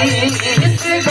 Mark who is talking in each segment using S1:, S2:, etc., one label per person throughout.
S1: Bihari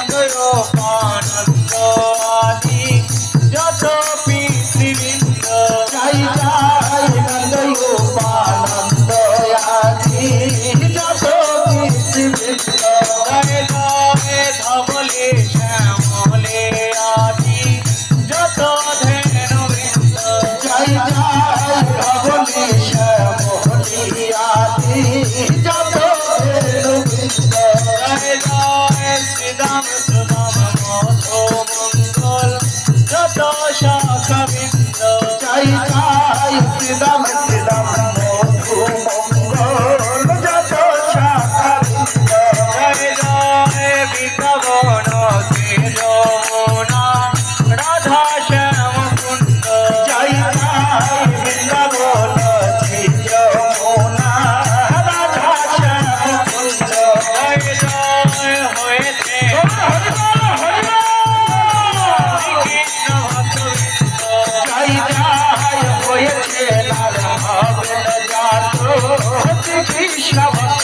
S2: and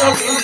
S1: Some people